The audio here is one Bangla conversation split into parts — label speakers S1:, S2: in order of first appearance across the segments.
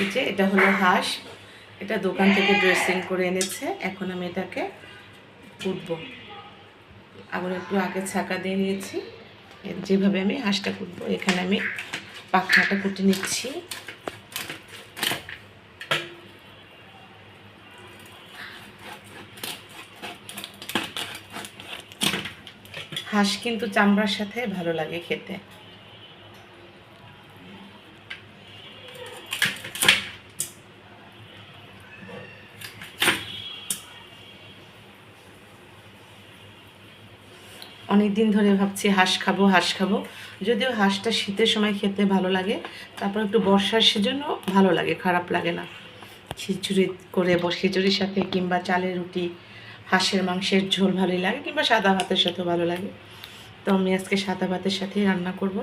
S1: এই যে এটা হলো হাঁস। এটা দোকান থেকে ড্রেসিং করে এনেছে। এখন আমি এটাকে কুটব। আবার একটু আগে ছাকা দিয়ে নিয়েছি। যেভাবে আমি হাঁসটা কুটবো, এখানে আমি পাখনাটা কুটে নিচ্ছি। হাঁস কিন্তু চামড়ার সাথে ভালো লাগে খেতে। অনেক দিন ধরে ভাবছি হাঁস খাব হাঁস খাব। যদিও হাঁসটা শীতের সময় খেতে ভালো লাগে, তারপর একটু বর্ষার সেজন্য ভালো লাগে, খারাপ লাগে না। খিচুড়ি করে খিচুড়ির সাথে কিংবা চালের রুটি, হাঁসের মাংসের ঝোল ভালোই লাগে, কিংবা সাদা ভাতের সাথেও ভালো লাগে। তো আমি আজকে সাদা ভাতের সাথেই রান্না করব।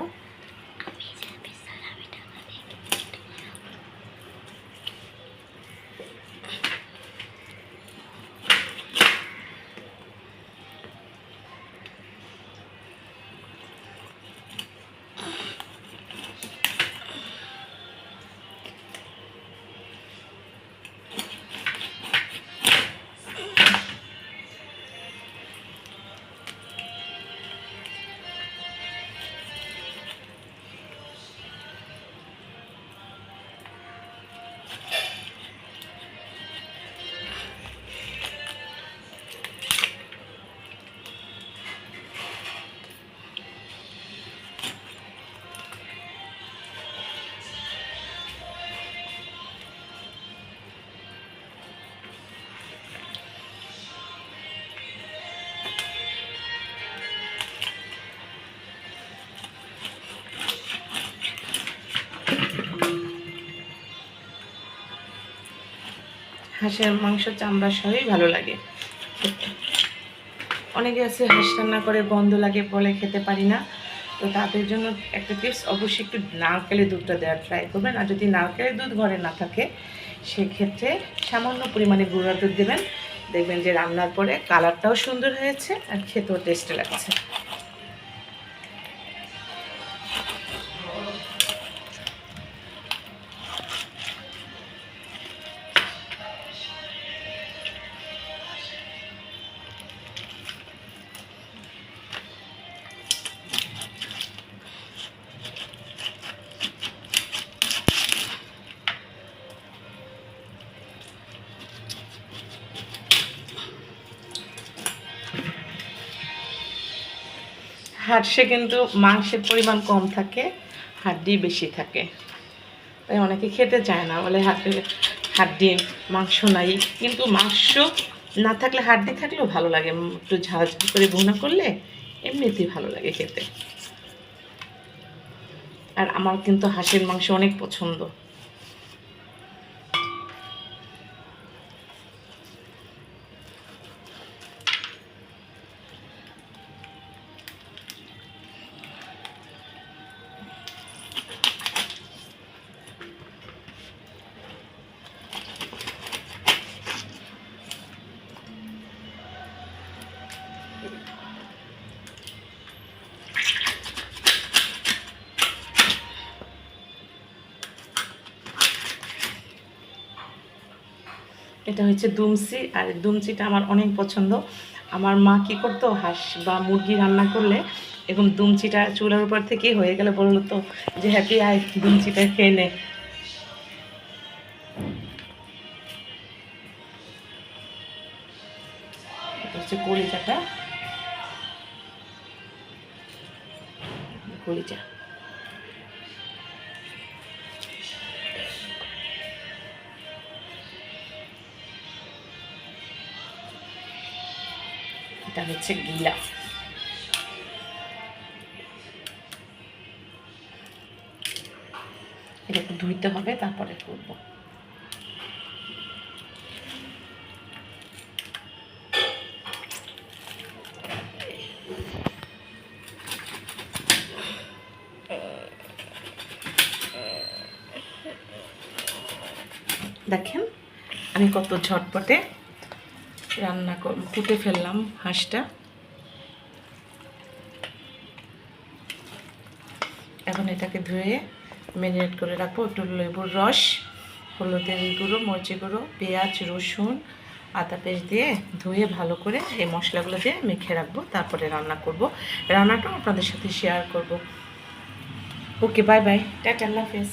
S1: হাঁসের মাংস চামড়া সবই ভালো লাগে। অনেকে আছে হাঁস রান্না করে গন্ধ লাগে বলে খেতে পারি না। তো তাদের জন্য একটা টিপস অবশ্যই একটু নারকেলের দুধটা দেওয়ার ট্রাই করবেন। আর যদি নারকেলের দুধ ঘরে না থাকে, সেক্ষেত্রে সামান্য পরিমাণে গুঁড়া দুধ দেবেন। দেখবেন যে রান্নার পরে কালারটাও সুন্দর হয়েছে আর খেতেও টেস্টি লাগছে। হাঁসে কিন্তু মাংসের পরিমাণ কম থাকে, হাড্ডি বেশি থাকে। তাই অনেকে খেতে চায় না, বলে হাতে হাড্ডি মাংস নাই। কিন্তু মাংস না থাকলে, হাড্ডি থাকলেও ভালো লাগে। একটু ঝাল করে ভুনা করলে এমনিতেই ভালো লাগে খেতে। আর আমার কিন্তু হাঁসের মাংস অনেক পছন্দ। এটা হচ্ছে দুমসি, আর দুমচিটা আমার অনেক পছন্দ। আমার মা কি করতো? হাঁস বা মুরগি রান্না করলে এরকম দুমচিটা চুলার উপর থেকেই হয়ে গেলে বলল তো যে, হ্যাপি, আয় দুমচিটা খেয়ে নে। হচ্ছে কলিজাটা। কলিজা এটা হচ্ছে গিলা। এটা একটু ধুইতে হবে তারপরে করব। দেখেন, আমি কত ঝটপটে রান্না কুটে ফেললাম হাঁসটা। এখন এটাকে ধুয়ে ম্যারিনেট করে রাখব একটু লেবুর রস, হলুদের গুঁড়ো মরিচি গুঁড়ো, পেঁয়াজ, রসুন, আদা পেস্ট দিয়ে ধুয়ে ভালো করে এই মশলাগুলো দিয়ে মেখে রাখব, তারপরে রান্না করব। রান্নাটাও আপনাদের সাথে শেয়ার করব। ওকে বাই বাই টাটা, আল্লাহ হাফেজ।